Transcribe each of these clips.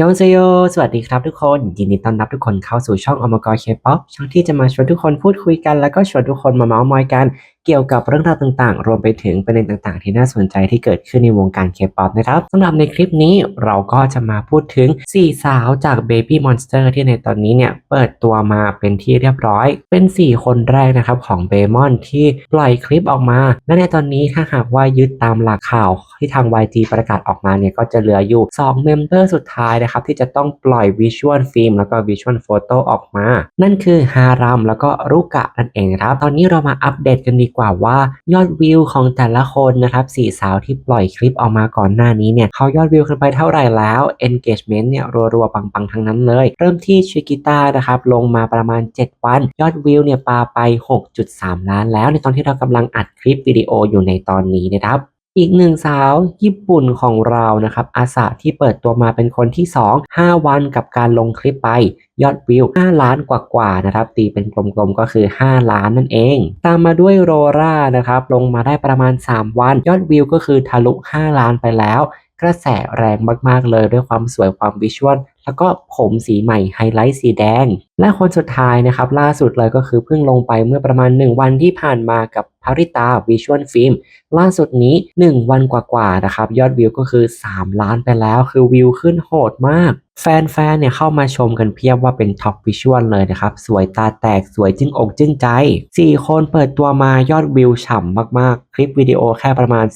ยองเซโย สวัสดีครับทุกคน ยินดีต้อนรับทุกคนเข้าสู่ช่องอมกรเคป๊อปช่องที่จะมาชวนทุกคนพูดคุยกัน แล้วก็ชวนทุกคนมาเมาส์มอยกัน เกี่ยวกับเรื่องราวต่างๆ รวมไปถึงประเด็นต่างๆ ที่น่าสนใจที่เกิดขึ้นในวงการเคป๊อปนะครับสำหรับในคลิปนี้เราก็จะมาพูดถึง 4 สาวจาก Baby Monster ที่ในตอนนี้เนี่ยเปิดตัวมาเป็นที่เรียบร้อย เป็น 4 คนแรกนะครับของเบมอนที่ปล่อยคลิปออกมา และในตอนนี้ถ้าหากว่ายึดตามหลักข่าวที่ทาง YG ประกาศออกมาเนี่ยก็จะเหลืออยู่ 2 เมมเบอร์สุดท้ายนะครับที่จะต้องปล่อยวิชวลฟิล์มแล้วก็วิชวลโฟโต้ออกมา นั่นคือฮารัมแล้วก็รุกะนั่นเองนะครับตอนนี้เรามาอัปเดตกันดีกว่าว่ายอดวิวของแต่ละคนนะครับสี่สาวที่ปล่อยคลิปออกมาก่อนหน้านี้เนี่ยเขายอดวิวกันไปเท่าไหร่แล้ว engagement เนี่ยรัวๆปังๆทั้งนั้นเลย เริ่มที่ชิกิต้านะครับลงมาประมาณ 7 วัน ยอดวิวเนี่ยปาไป 6.3 ล้านแล้วในตอนที่เรากำลังอัดคลิปวิดีโออยู่ในตอนนี้นะครับ อีกหนึ่งสาวญี่ปุ่นของเรานะครับ อาสาที่เปิดตัวมาเป็นคนที่ 2 5 วันกับการลงคลิปไปยอดวิว 5 ล้านกว่าๆนะครับ ตีเป็นกลมๆก็คือ 5 ล้านนั่นเอง ตามมาด้วยโรรานะครับ ลงมาได้ประมาณ 3 วัน ยอดวิวก็คือทะลุ 5 ล้านไปแล้ว กระแสแรงมากๆเลยด้วยความสวยความวิชวล แล้วก็ผมสีใหม่ไฮไลท์สีแดง และคนสุดท้ายนะครับ ล่าสุดเลยก็คือเพิ่งลงไปเมื่อประมาณ 1 วันที่ผ่านมากับพาริตาวิชวลฟิล์มล่าสุดนี้ 1 วันกว่าๆนะครับ ยอดวิวก็คือ 3 ล้านไปแล้ว คือวิวขึ้นโหดมาก แฟนๆเนี่ยเข้ามาชมกันเพียบว่าเป็นท็อปวิชวลเลยนะครับ สวยตาแตกสวยจึ้งอกจึ้งใจ 4 คนเปิดตัวมายอดวิวฉ่ำมากๆ คลิปวิดีโอแค่ประมาณ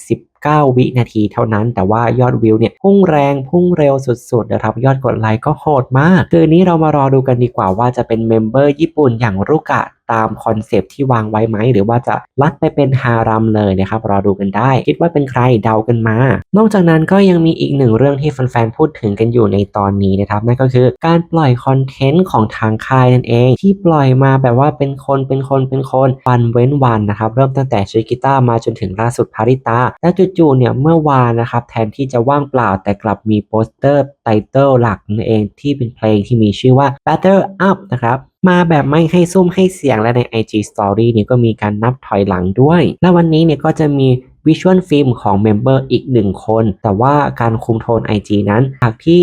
9 วินาทีเท่านั้นแต่ว่ายอดวิวเนี่ยพุ่งแรงพุ่งเร็วสุดๆนะครับยอดกดไลค์ก็โหดมาก คืนนี้เรามารอดูกันดีกว่าว่าจะเป็นเมมเบอร์ญี่ปุ่นอย่างรุกะ ตามคอนเซปที่วางไว้ไหม หรือว่าจะลัดไปเป็นฮารัมเลยนะครับ รอดูกันได้ คิดว่าเป็นใครเดากันมา นอกจากนั้นก็ยังมีอีกหนึ่งเรื่องที่แฟนๆพูดถึงกันอยู่ในตอนนี้นะครับ นั่นก็คือการปล่อยคอนเทนต์ของทางค่ายนั่นเอง ที่ปล่อยมาแบบว่าเป็นคนเป็นคนเป็นคนวันเว้นวันนะครับ เริ่มตั้งแต่ชิกิต้ามาจนถึงล่าสุดพาริตา แล้วจู่ๆเนี่ยเมื่อวานนะครับแทนที่จะว่างเปล่าแต่กลับมีโปสเตอร์ ไตเติลหลักนั่นเองที่เป็นเพลงที่มีชื่อว่า Battle Up นะครับมาแบบไม่ให้ซุ่มให้เสียงและใน IG Story เนี่ยก็มีการนับถอยหลังด้วย และวันนี้เนี่ยก็จะมีวิชวลฟิล์มของเมมเบอร์อีกหนึ่งคน แต่ว่าการคุมโทน IG นั้นจากที่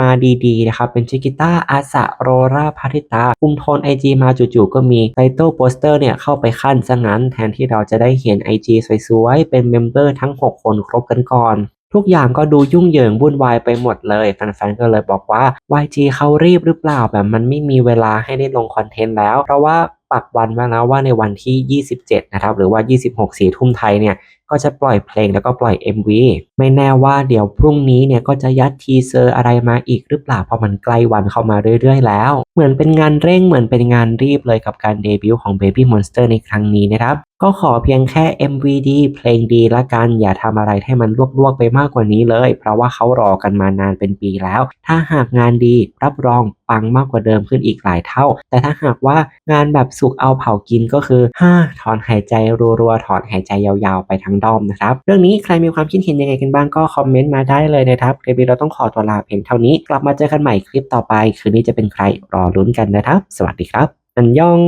มาดีๆนะครับ เป็นชิกิต้าอาสะโรราพาริตาคุมโทน IG มาจู่ๆก็มีไตเติลโปสเตอร์เนี่ยเข้าไปขั้นซะงั้น แทนที่เราจะได้เห็น IG สวยๆ เป็นเมมเบอร์ทั้ง 6 คนครบกันก่อน ทุกอย่างก็ดูยุ่งเหยิงวุ่นวายไปหมดเลยแฟนๆก็เลยบอกว่า YG เขารีบหรือเปล่าแบบมันไม่มีเวลาให้ได้ลงคอนเทนต์แล้ว เพราะว่าปักวันมาแล้วว่าในวันที่ 27 นะครับ หรือว่า 26 สีทุ่มไทยเนี่ยก็จะปล่อยเพลงแล้วก็ปล่อย MV ไม่แน่ว่าเดี๋ยวพรุ่งนี้เนี่ยก็จะยัดทีเซอร์อะไรมาอีกหรือเปล่าเพราะมันใกล้วันเข้ามาเรื่อยๆแล้ว เหมือนเป็นงานเร่งเหมือนเป็นงานรีบเลยกับการเดบิวต์ของ Baby Monster ในครั้งนี้นะครับก็ขอเพียงแค่ MV ดีเพลงดีละกันอย่าทำอะไรให้มันลวกๆไปมากกว่านี้เลย เพราะว่าเขารอกันมานานเป็นปีแล้ว ถ้าหากงานดีรับรองปังมากกว่าเดิมขึ้นอีกหลายเท่า แต่ถ้าหากว่างานแบบสุกเอาเผากินก็คือฮ่าถอนหายใจรัวๆถอนหายใจยาวๆไปทั้งดอมนะครับ เรื่องนี้ใครมีความคิดเห็นยังไงกันบ้างก็คอมเมนต์มาได้เลยนะครับคลิปนี้เราต้องขอตัวลาเพียงเท่านี้ กลับมาเจอกันใหม่คลิปต่อไป คืนนี้จะเป็นใครรอลุ้นกันนะครับ สวัสดีครับ อันยอง